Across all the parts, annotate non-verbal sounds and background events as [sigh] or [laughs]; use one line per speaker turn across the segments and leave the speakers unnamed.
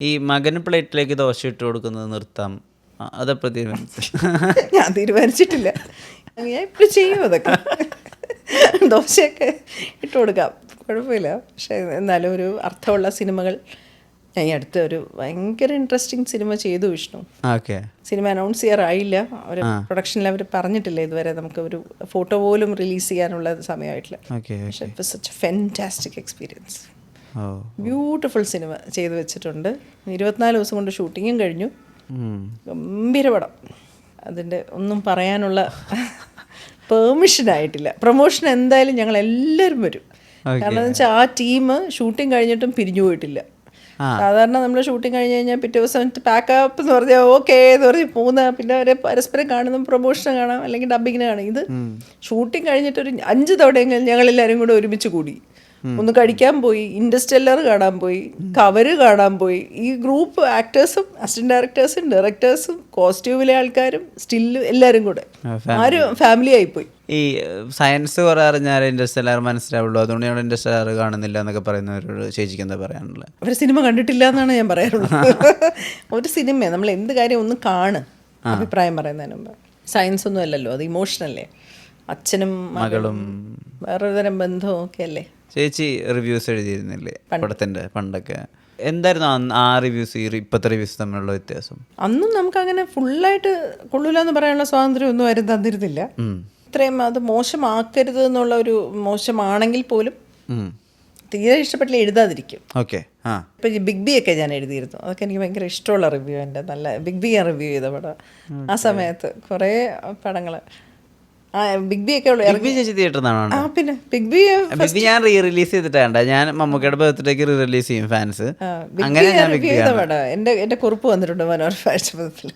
ഈ മകന് പ്ലേറ്റിലേക്ക് ദോശ ഇട്ട് കൊടുക്കുന്നത് നിർത്താം. അതെപ്പോ തീരുമാനിച്ചു
ഞാൻ തീരുമാനിച്ചിട്ടില്ല. ഞാൻ ഇപ്പോഴും ചെയ്യും അതൊക്കെ. ദോശയൊക്കെ ഇട്ട് കൊടുക്കാം. കുഴപ്പമില്ല. പക്ഷേ എന്നാലും ഒരു അർത്ഥമുള്ള സിനിമകൾ ഞാൻ ഈ അടുത്ത ഒരു ഭയങ്കര ഇൻട്രസ്റ്റിംഗ് സിനിമ ചെയ്തു വിഷ്ണു. സിനിമ അനൗൺസ് ചെയ്യാറായില്ല. അവർ പ്രൊഡക്ഷനിൽ അവർ പറഞ്ഞിട്ടില്ല ഇതുവരെ നമുക്ക് ഒരു ഫോട്ടോ പോലും റിലീസ് ചെയ്യാനുള്ള സമയമായിട്ടില്ല. പക്ഷെ it such fantastic experience beautiful cinema ചെയ്തു വെച്ചിട്ടുണ്ട്. ഇരുപത്തിനാല് ദിവസം കൊണ്ട് ഷൂട്ടിങ്ങും കഴിഞ്ഞു. ഗംഭീര പടം. അതിന്റെ ഒന്നും പറയാനുള്ള പെർമിഷൻ ആയിട്ടില്ല. പ്രൊമോഷൻ എന്തായാലും ഞങ്ങൾ എല്ലാവരും വരും കാരണം എന്ന് വെച്ചാൽ ആ ടീം ഷൂട്ടിംഗ് കഴിഞ്ഞിട്ടും പിരിഞ്ഞു പോയിട്ടില്ല. സാധാരണ നമ്മൾ ഷൂട്ടിംഗ് കഴിഞ്ഞ് കഴിഞ്ഞാൽ പിറ്റേ ദിവസം പാക്കപ്പ് എന്ന് പറഞ്ഞാൽ ഓക്കെ എന്ന് പറഞ്ഞ് പോകുന്ന പിന്നെ അവരെ പരസ്പരം കാണുന്ന പ്രൊമോഷൻ കാണാം അല്ലെങ്കിൽ ഡബിങ്ങിന് കാണാം. ഇത് ഷൂട്ടിംഗ് കഴിഞ്ഞിട്ട് ഒരു അഞ്ച് തവണയെങ്കിലും ഞങ്ങൾ എല്ലാവരും കൂടെ ഒരുമിച്ച് കൂടി. ഒന്ന് കഴിക്കാൻ പോയി ഇൻഡസ്റ്റെല്ലർ കാണാൻ പോയി കവര് കാണാൻ പോയി. ഈ ഗ്രൂപ്പ് ആക്ടേഴ്സും അസിസ്റ്റന്റ് ഡയറക്ടേഴ്സും ഡയറക്ടേഴ്സും കോസ്റ്റ്യൂമിലെ ആൾക്കാരും സ്റ്റില്ലും എല്ലാവരും കൂടെ. ആരും ഫാമിലി ആയിപ്പോയി.
ഈ സയൻസ് കുറെ അറിഞ്ഞാൽ ഇൻഡസ്ട്രിയലാർ മനസ്സിലാവുള്ളൂ. അതുകൊണ്ട് ഞങ്ങൾ ഇൻഡസ്ട്രിയലാർ കാണുന്നില്ല എന്നൊക്കെ പറയുന്നവരോട് ചേച്ചിക്ക് എന്താ പറയാനുള്ളത്
അവർ സിനിമ കണ്ടിട്ടില്ല എന്നാണ് ഞാൻ പറയാറുള്ളത്. [laughs] ഒരു സിനിമ നമ്മൾ എന്ത് കാര്യം ഒന്ന് കാണ് അഭിപ്രായം പറയുന്നതിന് മുമ്പ്. സയൻസ് ഒന്നും അല്ലല്ലോ അത് ഇമോഷണല്ലേ അച്ഛനും മകളും. വേറൊരു തരം ബന്ധവും ഒക്കെ അല്ലേ?
ചേച്ചി റിവ്യൂസ് എഴുതിയിരുന്നില്ലേ? പടത്തിന്റെ പണ്ടൊക്കെ. എന്തായിരുന്നു ആ റിവ്യൂസ് ഈ ഇപ്പോഴത്തെ റിവ്യൂസ് തമ്മിലുള്ള വ്യത്യാസം?
അന്നും നമുക്ക് അങ്ങനെ ഫുള്ളായിട്ട് കൊള്ളൂല എന്ന് പറയാനുള്ള സ്വാതന്ത്ര്യം ഒന്നും ആരും തന്നിരുന്നില്ല. ഇത്രയും അത് മോശമാക്കരുത് എന്നുള്ള ഒരു മോശമാണെങ്കിൽ പോലും തീരെ ഇഷ്ടപ്പെട്ടില്ല എഴുതാതിരിക്കും.
ഓക്കെ.
ഇപ്പൊ ബിഗ് ബി ഒക്കെ ഞാൻ എഴുതിയിരുന്നു. അതൊക്കെ എനിക്ക് ഭയങ്കര ഇഷ്ടമുള്ള റിവ്യൂ എന്റെ. നല്ല ബിഗ് ബി ഞാൻ റിവ്യൂ ചെയ്ത പടം. ആ സമയത്ത് കുറേ പടങ്ങൾ ആ ബിഗ് ബി ഒക്കെ ഉള്ളു
ബി ചേച്ചി തിയേറ്ററിൽ നിന്നാണ്
ആ പിന്നെ ബിഗ് ബി
ബിഗ് ബി ഞാൻ റീ റിലീസ് ചെയ്തിട്ടാണ് ഞാൻ മമ്മൂക്കയുടെ ബർത്ത്ഡേക്ക് റീ റിലീസ് ചെയ്യും ഫാൻസ് അങ്ങനെ ഞാൻ
റിവ്യൂ ചെയ്ത പടം. എന്റെ എന്റെ കുറിപ്പ് വന്നിട്ടുണ്ട് മനോഹർ ഫാഷത്തിൽ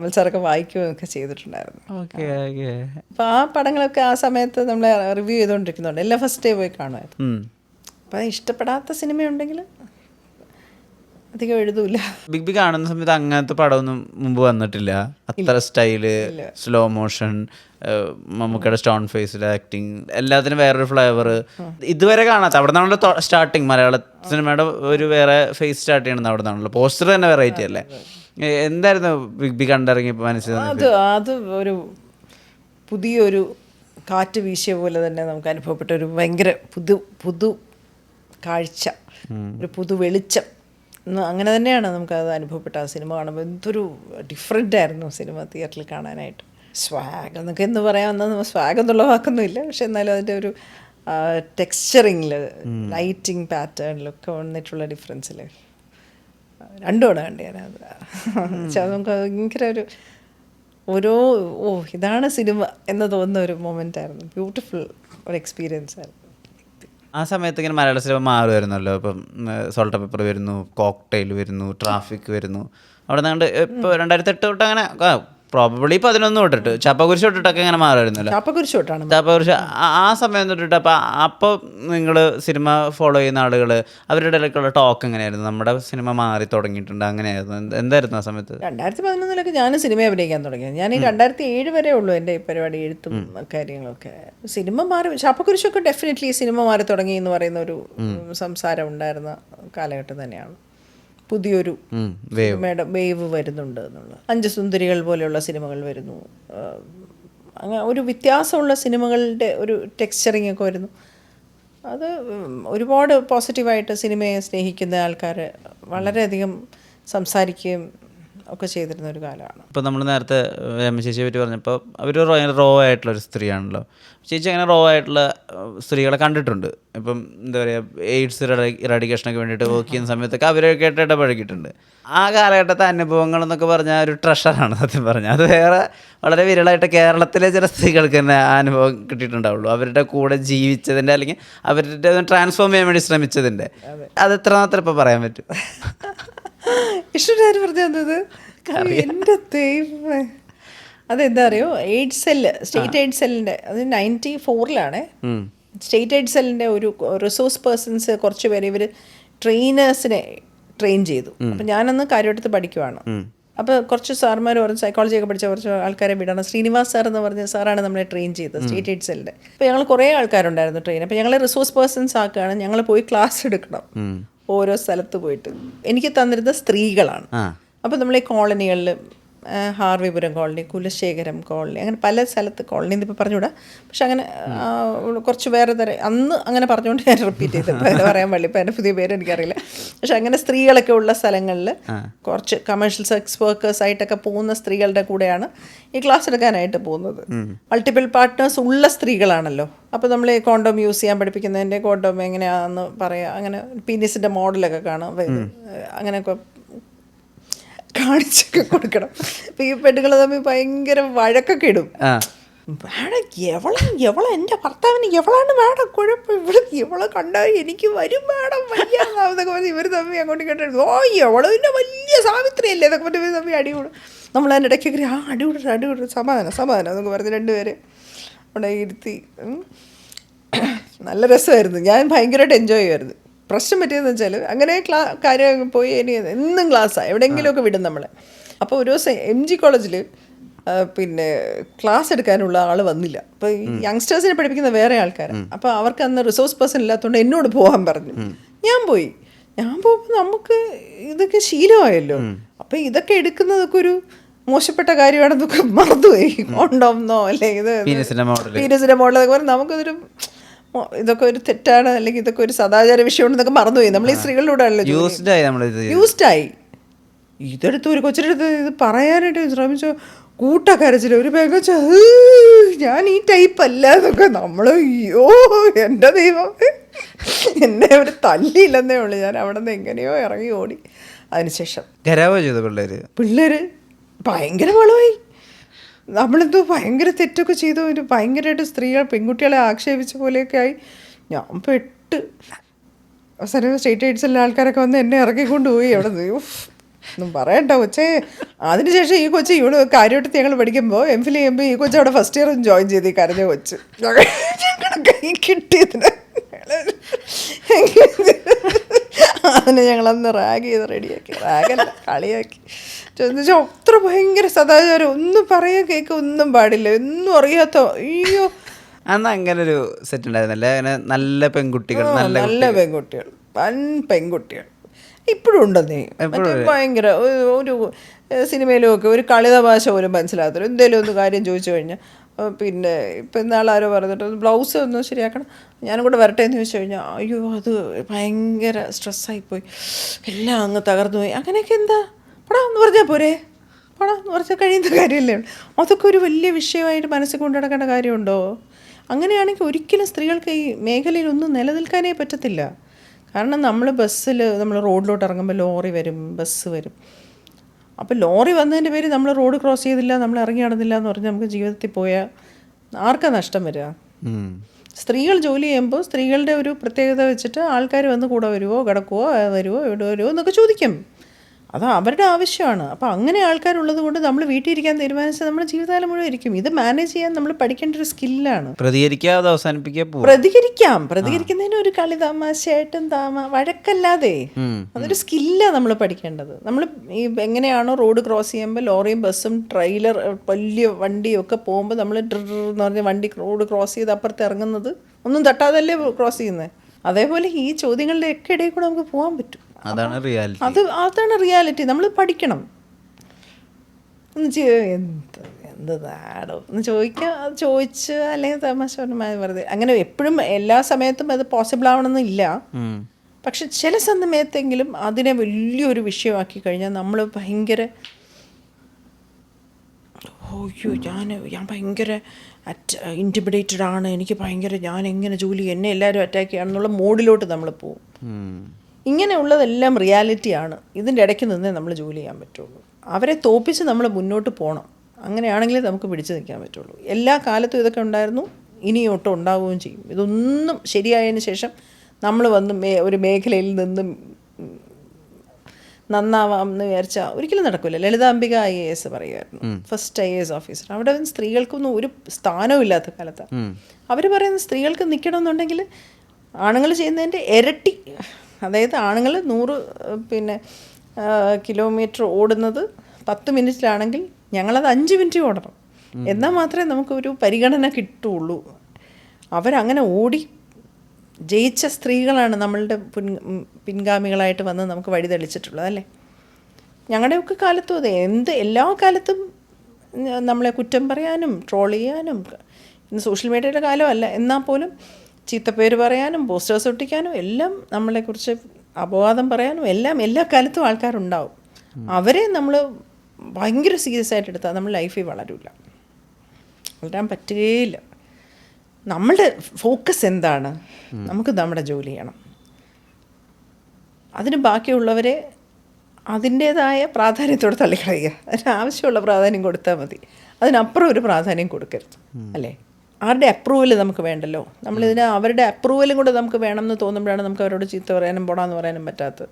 മത്സരമൊക്കെ വായിക്കുകയും ഒക്കെ ചെയ്തിട്ടുണ്ടായിരുന്നു. അപ്പോൾ ആ. പടങ്ങളൊക്കെ ആ സമയത്ത് നമ്മൾ റിവ്യൂ ചെയ്തുകൊണ്ടിരിക്കുന്നുണ്ട് എല്ലാം ഫസ്റ്റ് ഡേ പോയി കാണുമായിരുന്നു. അപ്പം ഇഷ്ടപ്പെടാത്ത സിനിമയുണ്ടെങ്കിൽ അധികം എഴുതൂല.
ബിഗ് ബി കാണുന്ന സമയത്ത് അങ്ങനത്തെ പടമൊന്നും മുമ്പ് വന്നിട്ടില്ല. അത്ര സ്റ്റൈൽ സ്ലോ മോഷൻ മമ്മൂക്കയുടെ സ്റ്റോൺ ഫേസിലെ ആക്ടിങ് എല്ലാത്തിനും വേറൊരു ഫ്ലേവർ ഇതുവരെ കാണാത്ത അവിടെ നിന്നാണല്ലോ സ്റ്റാർട്ടിങ് മലയാള സിനിമയുടെ ഒരു വേറെ ഫേസ് സ്റ്റാർട്ട് ചെയ്യണത് അവിടെ നിന്നാണല്ലോ പോസ്റ്റർ തന്നെ വെറൈറ്റി അല്ലേ? എന്തായിരുന്നു ബിഗ് ബി കണ്ടിറങ്ങിയപ്പോൾ മനസ്സിൽ
അത് ഒരു പുതിയൊരു കാറ്റ് വീശിയ പോലെ തന്നെ നമുക്ക് അനുഭവപ്പെട്ട ഒരു ഭയങ്കര പുതു പുതു കാഴ്ച. ഒരു പുതു വെളിച്ചം. അങ്ങനെ തന്നെയാണ് നമുക്കത് അനുഭവപ്പെട്ട ആ സിനിമ കാണുമ്പോൾ എന്തൊരു ഡിഫറെന്റ് ആയിരുന്നു സിനിമ തിയേറ്ററിൽ കാണാനായിട്ട്. സ്വാഗ് എന്നൊക്കെ എന്ന് പറയാമെന്ന് സ്വാഗ് എന്നുള്ള വാക്കൊന്നുമില്ല പക്ഷെ എന്നാലും അതിന്റെ ഒരു ടെക്സ്ചറിങ്ങിൽ ലൈറ്റിംഗ് പാറ്റേണിലൊക്കെ വന്നിട്ടുള്ള ഡിഫറൻസിൽ രണ്ടുമാണ് കണ്ടു ഞാനത് പക്ഷെ അത് നമുക്ക് ഭയങ്കര ഒരു ഓരോ ഓ ഇതാണ് സിനിമ എന്ന് തോന്നുന്ന ഒരു മൊമെന്റ് ആയിരുന്നു. ബ്യൂട്ടിഫുൾ ഒരു എക്സ്പീരിയൻസ് ആയിരുന്നു.
ആ സമയത്ത് ഇങ്ങനെ മലയാള സിനിമ മാറുമായിരുന്നല്ലോ. ഇപ്പം സോൾട്ട് പേപ്പർ വരുന്നു കോക്ടെയിൽ വരുന്നു ട്രാഫിക് വരുന്നു. അവിടെ നിന്നുകൊണ്ട് ഇപ്പോൾ രണ്ടായിരത്തി എട്ട് തൊട്ട് അങ്ങനെ പ്രോബബ്ലി പതിനൊന്ന് തൊട്ടിട്ട്. ചപ്പകുരിശ് തൊട്ടിട്ടൊക്കെ ഇങ്ങനെ മാറുമായിരുന്നല്ലോ.
ചാപ്പക്കുരിശ് തൊട്ടാണ്
ചപ്പകുരിശ് ആ- സമയം തൊട്ടിട്ട് അപ്പം അപ്പോൾ നിങ്ങൾ സിനിമ ഫോളോ ചെയ്യുന്ന ആളുകൾ അവരുടെ ഇടയ്ക്കുള്ള ടോക്ക് എങ്ങനെയായിരുന്നു? നമ്മുടെ സിനിമ മാറി തുടങ്ങിയിട്ടുണ്ട് അങ്ങനെയായിരുന്നു. എന്ത്- എന്തായിരുന്നു ആ സമയത്ത്?
രണ്ടായിരത്തി പതിനൊന്നിലൊക്കെ ഞാൻ സിനിമ അഭിനയിക്കാൻ തുടങ്ങിയത് ഞാൻ ഈ രണ്ടായിരത്തി ഏഴ് വരെ ഉള്ളൂ എന്റെ ഈ പരിപാടി എഴുത്തും കാര്യങ്ങളൊക്കെ. സിനിമ മാറി ചാപ്പക്കുരിശൊക്കെ ഡെഫിനറ്റ്ലി സിനിമ മാറി തുടങ്ങി എന്ന് പറയുന്ന ഒരു സംസാരം ഉണ്ടായിരുന്ന കാലഘട്ടം തന്നെയാണ്. പുതിയൊരു
മേഡം വേവ്.
സിനിമയുടെ വേവ് വരുന്നുണ്ട് എന്നുള്ളത്. അഞ്ച് സുന്ദരികൾ പോലെയുള്ള സിനിമകൾ വരുന്നു. അങ്ങനെ ഒരു വ്യത്യാസമുള്ള സിനിമകളുടെ ഒരു ടെക്സ്ചറിങ് ഒക്കെ വരുന്നു. അത് ഒരുപാട് പോസിറ്റീവായിട്ട് സിനിമയെ സ്നേഹിക്കുന്ന ആൾക്കാർ വളരെയധികം സംസാരിക്കുകയും ഒക്കെ ചെയ്തിരുന്ന ഒരു കാലമാണ്.
ഇപ്പം നമ്മൾ നേരത്തെ രമശേഷിയെ പറ്റി പറഞ്ഞപ്പോൾ അവർ റോ ആയിട്ടുള്ള ഒരു സ്ത്രീയാണല്ലോ. ചേച്ചി അങ്ങനെ റോ ആയിട്ടുള്ള സ്ത്രീകളെ കണ്ടിട്ടുണ്ട്. ഇപ്പം എന്താ പറയുക എയ്ഡ്സ് ഇറാഡിക്കേഷനൊക്കെ വേണ്ടിയിട്ട് വർക്ക് ചെയ്യുന്ന സമയത്തൊക്കെ അവരൊക്കെ ആയിട്ട് ഇടപഴകിയിട്ടുണ്ട്. ആ കാലഘട്ടത്തെ അനുഭവങ്ങൾ എന്നൊക്കെ പറഞ്ഞാൽ ഒരു ട്രഷറാണ് സത്യം പറഞ്ഞാൽ അത് വേറെ വളരെ വിരളായിട്ട് കേരളത്തിലെ ചില സ്ത്രീകൾക്ക് തന്നെ ആ അനുഭവം കിട്ടിയിട്ടുണ്ടാവുള്ളൂ. അവരുടെ കൂടെ ജീവിച്ചതിന്റെ അല്ലെങ്കിൽ അവരുടെ ട്രാൻസ്ഫോം ചെയ്യാൻ വേണ്ടി ശ്രമിച്ചതിന്റെ അത്. എത്ര മാത്രം ഇപ്പം പറയാൻ പറ്റും? [laughs]
ഇഷ്ടമാര് പറഞ്ഞു തന്നത് എന്റെ ദൈവമേ. അതെന്താ അറിയോ? എയ്ഡ് സെല്ല് സ്റ്റേറ്റ് എയ്ഡ് സെല്ലിന്റെ അത് നയന്റി ഫോറിലാണ് സ്റ്റേറ്റ് എയ്ഡ് സെല്ലിന്റെ ഒരു റിസോഴ്സ് പേഴ്സൺസ് കുറച്ച് പേര് ഇവർ ട്രെയിനേഴ്സിനെ ട്രെയിൻ ചെയ്തു. അപ്പം ഞാനന്ന് കാര്യമെടുത്ത് പഠിക്കുവാണ്. അപ്പോൾ കുറച്ച് സാർമാർ പറഞ്ഞു സൈക്കോളജി ഒക്കെ പഠിച്ച കുറച്ച് ആൾക്കാരെ വിടണം. ശ്രീനിവാസ് സാർ എന്ന് പറഞ്ഞ സാറാണ് നമ്മളെ ട്രെയിൻ ചെയ്തത് സ്റ്റേറ്റ് എയ്ഡ് സെല്ലിന്റെ. അപ്പോൾ ഞങ്ങൾ കുറേ ആൾക്കാരുണ്ടായിരുന്നു ട്രെയിൻ. അപ്പോൾ ഞങ്ങൾ റിസോഴ്സ് പേഴ്സൺസ് ആക്കുകയാണ്. ഞങ്ങൾ പോയി ക്ലാസ് എടുക്കണം. ഓരോ സ്ഥലത്ത് പോയിട്ട്. എനിക്ക് തന്നിരുന്ന സ്ത്രീകളാണ്.
അപ്പം
അപ്പോൾ നമ്മൾ ഈ കോളനികളിൽ ഹാർവിപുരം കോളനി കുലശേഖരം കോളനി അങ്ങനെ പല സ്ഥലത്ത് കോളനി എന്നിപ്പോൾ പറഞ്ഞുകൂടാ പക്ഷെ അങ്ങനെ കുറച്ച് വേറെ തരം അന്ന് അങ്ങനെ പറഞ്ഞുകൊണ്ട് ഞാൻ റിപ്പീറ്റ് ചെയ്തു പറയാൻ പാടില്ല ഇപ്പം എന്റെ പുതിയ പേര് എനിക്കറിയില്ല. പക്ഷെ അങ്ങനെ സ്ത്രീകളൊക്കെ ഉള്ള സ്ഥലങ്ങളിൽ കുറച്ച് കമേഴ്ഷ്യൽ സെക്സ് വർക്കേഴ്സ് ആയിട്ടൊക്കെ പോകുന്ന സ്ത്രീകളുടെ കൂടെയാണ് ഈ ക്ലാസ് എടുക്കാനായിട്ട് പോകുന്നത്. മൾട്ടിപ്പിൾ പാർട്ട്നേഴ്സ് ഉള്ള സ്ത്രീകളാണല്ലോ. അപ്പോൾ നമ്മൾ ഈ കോണ്ടോം യൂസ് ചെയ്യാൻ പഠിപ്പിക്കുന്നതിന്റെ കോണ്ടോം എങ്ങനെയാണെന്ന് പറയാം അങ്ങനെ പീനിസിന്റെ മോഡലൊക്കെ കാണാം. അങ്ങനെയൊക്കെ കാണിച്ചൊക്കെ കൊടുക്കണം. അപ്പം ഈ പെണ്ണുങ്ങൾ തമ്മിൽ ഭയങ്കര വഴക്കൊക്കെ ഇടും.
ആ
വേണം എവള എവള എന്റെ ഭർത്താവിന് എവളാണ് വേണം കുഴപ്പം? ഇവിടെ എവളെ കണ്ടാൽ എനിക്ക് വരും വേണം വയ്യ എന്നൊക്കെ പറഞ്ഞ് ഇവർ തമ്മി അങ്ങോട്ട് ഇങ്ങോട്ടും ഓ എവൾ പിന്നെ വലിയ സാവിത്രി അല്ലേ എന്നൊക്കെ പറഞ്ഞ് ഇവർ തമ്മി അടി കൂടും നമ്മൾ അതിന്റെ ഇടയ്ക്ക് ആ അടി കൂടും അടി കൂടും സമാധാനം സമാധാനം എന്നൊക്കെ പറഞ്ഞ് രണ്ടുപേരെ അവിടെ ഇരുത്തി. നല്ല രസമായിരുന്നു. ഞാൻ ഭയങ്കരമായിട്ട് എൻജോയ് ചെയ്യുമായിരുന്നു. പ്രശ്നം പറ്റിയെന്ന് വെച്ചാൽ അങ്ങനെ ക്ലാ കാര്യം പോയി ഇനി എന്നും ക്ലാസ്സാണ് എവിടെയെങ്കിലുമൊക്കെ വിടും നമ്മളെ. അപ്പോൾ ഒരു ദിവസം എം ജി കോളേജിൽ പിന്നെ ക്ലാസ് എടുക്കാനുള്ള ആൾ വന്നില്ല. അപ്പോൾ ഈ യങ്സ്റ്റേഴ്സിനെ പഠിപ്പിക്കുന്ന വേറെ ആൾക്കാരാണ് അപ്പോൾ അവർക്ക് അന്ന് റിസോഴ്സ് പേഴ്സൺ ഇല്ലാത്തതുകൊണ്ട് എന്നോട് പോകാൻ പറഞ്ഞു. ഞാൻ പോയി. ഞാൻ പോകുമ്പോൾ നമുക്ക് ഇതൊക്കെ ശീലമായല്ലോ. അപ്പോൾ ഇതൊക്കെ എടുക്കുന്നതൊക്കെ ഒരു മോശപ്പെട്ട കാര്യമാണെന്നൊക്കെ മറന്നുപോയി. കൊണ്ടോന്നോ അല്ലെങ്കിൽ ഇത്
പീനസിന്റെ മോഡൽ
പറഞ്ഞാൽ നമുക്കതൊരു ഇതൊക്കെ ഒരു തെറ്റാണ് അല്ലെങ്കിൽ ഇതൊക്കെ ഒരു സദാചാര വിഷയമുണ്ടെന്നൊക്കെ മറന്നുപോയി. നമ്മൾ ഈ സ്ത്രീകളുടെ ആണല്ലോ ജോലി.
യൂസ്ഡ് ആയി നമ്മളിത്
യൂസ്ഡ് ആയി. ഇതെടുത്ത് ഒരു കൊച്ചിന്റെ അടുത്ത് ഇത് പറയാനായിട്ട് ശ്രമിച്ചു? കൂട്ടക്കരച്ചില്ല ഒരു പെങ്കൊച്ച ഞാൻ ഈ ടൈപ്പ് അല്ല എന്നൊക്കെ നമ്മൾ അയ്യോ എന്റെ ദൈവം. എന്നെ അവർ തല്ലിയില്ലെന്നേ ഉള്ളൂ. ഞാൻ അവിടെ നിന്ന് എങ്ങനെയോ ഇറങ്ങി ഓടി. അതിനുശേഷം
ഖരാവോ ചെയ്തു പിള്ളേര്?
പിള്ളേർ ഭയങ്കര വളമായി. നമ്മളെന്തോ ഭയങ്കര തെറ്റൊക്കെ ചെയ്തു. ഒരു ഭയങ്കരമായിട്ട് സ്ത്രീകൾ പെൺകുട്ടികളെ ആക്ഷേപിച്ച പോലെയൊക്കെ ആയി. ഞാൻ പെട്ട്. അവസാനം സ്റ്റേറ്റ് എയ്ഡ്സിലെ ആൾക്കാരൊക്കെ വന്ന് എന്നെ ഇറക്കിക്കൊണ്ട് പോയി. അവിടെ നിന്ന് ഒന്നും പറയണ്ട കൊച്ചേ. അതിനുശേഷം ഈ കൊച്ചു ഇവിടെ കാര്യമായിട്ട് ഞങ്ങൾ പഠിക്കുമ്പോൾ എം ഫിൽ ചെയ്യുമ്പോൾ ഈ കൊച്ചു അവിടെ ഫസ്റ്റ് ഇയറും ജോയിൻ ചെയ്ത് ഈ കരഞ്ഞ കൊച്ച്. കൈ കിട്ടിയതിന്. അതിനെ ഞങ്ങളന്ന് റാഗ് ചെയ്ത് റെഡിയാക്കി റാഗല്ല കളിയാക്കി. എന്നുവെച്ചാൽ അത്ര ഭയങ്കര സദാചാരം. ഒന്നും പറയാൻ കേൾക്കുക ഒന്നും പാടില്ല. ഒന്നും അറിയാത്ത അയ്യോ.
അന്ന് അങ്ങനെ ഒരു സെറ്റ് ഉണ്ടായിരുന്നല്ലേ? അങ്ങനെ നല്ല പെൺകുട്ടികൾ നല്ല
നല്ല പെൺകുട്ടികൾ. വൻ പെൺകുട്ടികൾ. ഇപ്പോഴും ഉണ്ടെന്നേ. മറ്റേ ഭയങ്കര ഒരു- സിനിമയിലും ഒക്കെ ഒരു കളിത ഭാഷ പോലും മനസ്സിലാകത്തില്ല. എന്തെങ്കിലും ഒന്ന് കാര്യം ചോദിച്ചു കഴിഞ്ഞാൽ പിന്നെ ഇപ്പം ഇന്നാൾ ആരോ പറഞ്ഞിട്ട് ബ്ലൗസ് ഒന്ന് ശരിയാക്കണം ഞാനും കൂടെ വരട്ടെ എന്ന് ചോദിച്ചു കഴിഞ്ഞാൽ അയ്യോ അത് ഭയങ്കര സ്ട്രെസ്സായിപ്പോയി. എല്ലാം അങ്ങ് തകർന്നു പോയി. അങ്ങനെയൊക്കെ എന്താ? പടാ എന്ന് പറഞ്ഞാൽ പോരെ? പടാ എന്ന് പറഞ്ഞാൽ കഴിയുന്ന കാര്യമല്ലേ? അതൊക്കെ ഒരു വലിയ വിഷയമായിട്ട് മനസ്സിൽ കൊണ്ടു നടക്കേണ്ട കാര്യമുണ്ടോ? അങ്ങനെയാണെങ്കിൽ ഒരിക്കലും സ്ത്രീകൾക്ക് ഈ മേഖലയിൽ ഒന്നും നിലനിൽക്കാനേ പറ്റത്തില്ല. കാരണം നമ്മൾ ബസ്സിൽ നമ്മൾ റോഡിലോട്ട് ഇറങ്ങുമ്പോൾ ലോറി വരും ബസ് വരും. അപ്പോൾ ലോറി വന്നതിന്റെ പേര് നമ്മൾ റോഡ് ക്രോസ് ചെയ്തില്ല നമ്മൾ ഇറങ്ങി നടന്നില്ല എന്ന് പറഞ്ഞാൽ നമുക്ക് ജീവിതത്തിൽ പോയാൽ ആർക്കാ നഷ്ടം വരിക? സ്ത്രീകൾ ജോലി ചെയ്യുമ്പോൾ സ്ത്രീകളുടെ ഒരു പ്രത്യേകത വെച്ചിട്ട് ആൾക്കാർ വന്ന് കൂടെ വരുമോ കിടക്കുവോ വരുമോ ഇവിടെ വരുമോ എന്നൊക്കെ ചോദിക്കും. അത് അവരുടെ ആവശ്യമാണ്. അപ്പോൾ അങ്ങനെ ആൾക്കാരുള്ളത് കൊണ്ട് നമ്മൾ വീട്ടിലിരിക്കാൻ തീരുമാനിച്ചാൽ നമ്മുടെ ജീവിതകാലം മുഴുവൻ ഇരിക്കും. ഇത് മാനേജ് ചെയ്യാൻ നമ്മൾ പഠിക്കേണ്ട ഒരു സ്കില്ലാണ്
പ്രതികരിക്കാതെ അവസാനിപ്പിക്കുക
പ്രതികരിക്കാം. പ്രതികരിക്കുന്നതിന് ഒരു കളി തമാശയായിട്ടും താമ വഴക്കല്ലാതെ. അതൊരു സ്കില്ലാണ് നമ്മൾ പഠിക്കേണ്ടത്. നമ്മൾ ഈ എങ്ങനെയാണോ റോഡ് ക്രോസ് ചെയ്യുമ്പോൾ ലോറിയും ബസ്സും ട്രെയിലർ വലിയ വണ്ടിയും ഒക്കെ പോകുമ്പോൾ നമ്മൾ എന്ന് പറഞ്ഞ വണ്ടി റോഡ് ക്രോസ് ചെയ്ത് അപ്പുറത്ത് ഇറങ്ങുന്നത് ഒന്നും തട്ടാതല്ലേ ക്രോസ് ചെയ്യുന്നത് അതേപോലെ ഈ ചോദ്യങ്ങളുടെ ഒക്കെ ഇടയിൽ കൂടെ നമുക്ക് പോകാൻ പറ്റും.
അതാണ് റിയാലിറ്റി
അത് അതാണ് റിയാലിറ്റി നമ്മൾ പഠിക്കണം. എന്ന് ചെ- എന്ത് എന്ത് എന്ന് ചോദിക്കാം അത് ചോദിച്ച് അല്ലെങ്കിൽ തമാശ വെറുതെ. അങ്ങനെ എപ്പോഴും എല്ലാ സമയത്തും അത് പോസിബിൾ ആവണമെന്നില്ല. പക്ഷെ ചില സമയത്തെങ്കിലും അതിനെ വലിയൊരു വിഷയമാക്കി കഴിഞ്ഞാൽ നമ്മൾ ഭയങ്കര ഓയ്യോ ഞാൻ ഞാൻ ഭയങ്കര അറ്റ് ഇന്റിമിഡേറ്റഡ് ആണ്. എനിക്ക് ഭയങ്കര ഞാൻ എങ്ങനെ ജോലി എന്നെ എല്ലാവരും അറ്റാക്ക് ചെയ്യാണെന്നുള്ള മോഡിലോട്ട് നമ്മൾ പോകും ഇങ്ങനെയുള്ളതെല്ലാം റിയാലിറ്റിയാണ്. ഇതിന്റെ ഇടയ്ക്ക് നിന്നേ നമ്മൾ ജോലി ചെയ്യാൻ പറ്റുള്ളൂ. അവരെ തോപ്പിച്ച് നമ്മൾ മുന്നോട്ട് പോകണം അങ്ങനെയാണെങ്കിലേ നമുക്ക് പിടിച്ചു നിൽക്കാൻ പറ്റുള്ളൂ. എല്ലാ കാലത്തും ഇതൊക്കെ ഉണ്ടായിരുന്നു. ഇനിയൊട്ടും ഉണ്ടാവുകയും ചെയ്യും. ഇതൊന്നും ശരിയായതിന് ശേഷം നമ്മൾ വന്ന് മേ ഒരു മേഖലയിൽ നിന്നും നന്നാവാം എന്ന് വിചാരിച്ചാൽ ഒരിക്കലും നടക്കില്ല. ലളിതാംബിക ഐ എ എസ് പറയുമായിരുന്നു. First I A S officer. അവിടെ സ്ത്രീകൾക്കൊന്നും ഒരു സ്ഥാനവും ഇല്ലാത്ത കാലത്താണ്. അവർ പറയുന്നത് സ്ത്രീകൾക്ക് നിൽക്കണമെന്നുണ്ടെങ്കിൽ ആണുങ്ങൾ ചെയ്യുന്നതിന്റെ ഇരട്ടി അതായത് ആണുങ്ങൾ നൂറ് പിന്നെ കിലോമീറ്റർ ഓടുന്നത് പത്ത് മിനിറ്റിലാണെങ്കിൽ ഞങ്ങളത് അഞ്ച് മിനിറ്റ് ഓടണം. എന്നാൽ മാത്രമേ നമുക്കൊരു പരിഗണന കിട്ടുള്ളൂ. അവരങ്ങനെ ഓടി ജയിച്ച സ്ത്രീകളാണ് നമ്മളുടെ പിൻ പിൻഗാമികളായിട്ട് വന്ന് നമുക്ക് വഴി തെളിച്ചിട്ടുള്ളത് അല്ലേ? ഞങ്ങളുടെയൊക്കെ കാലത്തും അതെ. എന്ത് എല്ലാ കാലത്തും നമ്മളെ കുറ്റം പറയാനും ട്രോൾ ചെയ്യാനും ഇന്ന് സോഷ്യൽ മീഡിയയുടെ കാലമല്ല. എന്നാൽ പോലും ചീത്തപ്പേര് പറയാനും പോസ്റ്റേഴ്സ് ഒട്ടിക്കാനും എല്ലാം നമ്മളെക്കുറിച്ച് അപവാദം പറയാനും എല്ലാം എല്ലാ കാലത്തും ആൾക്കാരുണ്ടാവും. അവരെ നമ്മൾ ഭയങ്കര സീരിയസ് ആയിട്ട് എടുത്താൽ നമ്മൾ ലൈഫിൽ വളരില്ല വളരാൻ പറ്റുകയില്ല. നമ്മളുടെ ഫോക്കസ് എന്താണ്? നമുക്ക് നമ്മുടെ ജോലി ചെയ്യണം. അതിന് ബാക്കിയുള്ളവരെ അതിന്റേതായ പ്രാധാന്യത്തോടെ തള്ളിക്കളയുക. അതിന് ആവശ്യമുള്ള പ്രാധാന്യം കൊടുത്താൽ മതി. അതിനപ്പുറം ഒരു പ്രാധാന്യം കൊടുക്കരുത്. അല്ലേ? ആരുടെ അപ്രൂവൽ നമുക്ക് വേണ്ടല്ലോ? നമ്മളിതിന് അവരുടെ അപ്രൂവലും കൂടെ നമുക്ക് വേണം എന്ന് തോന്നുമ്പോഴാണ് നമുക്ക് അവരോട് ചീത്ത പറയാനും പോടാന്ന് പറയാനും പറ്റാത്തത്.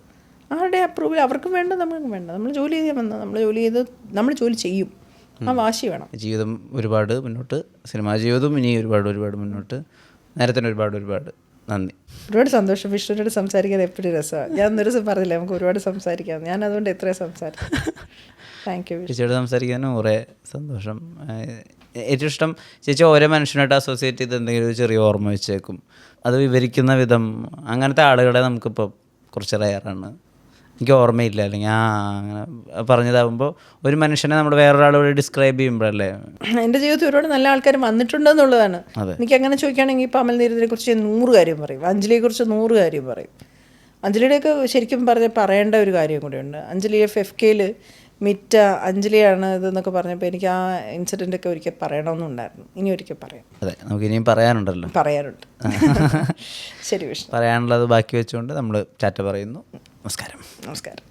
ആരുടെ അപ്രൂവൽ അവർക്കും വേണ്ട നമുക്കും വേണ്ട. നമ്മൾ ജോലി ചെയ്യാൻ വന്ന നമ്മൾ ജോലി ചെയ്ത് നമ്മൾ ജോലി ചെയ്യും. ആ വാശി വേണം.
ജീവിതം ഒരുപാട് മുന്നോട്ട് സിനിമാ ജീവിതം ഇനി ഒരുപാട് ഒരുപാട് മുന്നോട്ട്. നേരത്തെ ഒരുപാട് ഒരുപാട് നന്ദി.
ഒരുപാട് സന്തോഷം. വിഷ്ണുവിനോട് സംസാരിക്കാൻ എപ്പോഴും രസമാണ് ഞാൻ ഒരു ദിവസം പറഞ്ഞില്ല നമുക്ക് ഒരുപാട് സംസാരിക്കാം. ഞാൻ അതുകൊണ്ട് എത്രയും സംസാരിക്കും താങ്ക് യു
വിഷ്ണുവിനോട് സംസാരിക്കാനും കുറേ സന്തോഷം. ഏറ്റവും ഇഷ്ടം ചേച്ചി ഓരോ മനുഷ്യനായിട്ട് അസോസിയേറ്റ് ചെയ്ത് എന്തെങ്കിലും ഒരു ചെറിയ ഓർമ്മ വെച്ചേക്കും. അത് വിവരിക്കുന്ന വിധം അങ്ങനത്തെ ആളുകളെ നമുക്കിപ്പോൾ കുറച്ച് റയറാണ് എനിക്ക് ഓർമ്മയില്ല. അല്ലെങ്കിൽ ആ അങ്ങനെ പറഞ്ഞതാകുമ്പോൾ ഒരു മനുഷ്യനെ നമ്മൾ വേറൊരാളോട് ഡിസ്ക്രൈബ് ചെയ്യുമ്പോഴല്ലേ?
എന്റെ ജീവിതത്തിൽ ഒരുപാട് നല്ല ആൾക്കാർ വന്നിട്ടുണ്ടെന്നുള്ളതാണ്.
എന്നുള്ളതാണ്
എനിക്ക് അങ്ങനെ ചോദിക്കുകയാണെങ്കിൽ ഇപ്പോൾ അമൽ നീരദിനെ കുറിച്ച് നൂറ് കാര്യം പറയും. അഞ്ജലിയെ കുറിച്ച് നൂറ് കാര്യം പറയും. അഞ്ജലിയുടെയൊക്കെ ശരിക്കും പറഞ്ഞ പറയേണ്ട ഒരു കാര്യം കൂടിയുണ്ട്. അഞ്ജലി എഫ് എഫ് കെയിൽ മിറ്റ അഞ്ജലിയാണ് ഇതെന്നൊക്കെ പറഞ്ഞപ്പോൾ എനിക്ക് ആ ഇൻസിഡന്റ് ഒക്കെ ഒരിക്കൽ പറയണമെന്നുണ്ടായിരുന്നു. ഇനി ഒരിക്കൽ പറയാം.
അതെ നമുക്ക് ഇനിയും പറയാനുണ്ടല്ലോ.
പറയാനുണ്ട്. [laughs] ശരി വിഷ്ണു.
പറയാനുള്ളത് ബാക്കി വെച്ചുകൊണ്ട് നമ്മൾ ചാറ്റ പറയുന്നു. നമസ്കാരം.
നമസ്കാരം.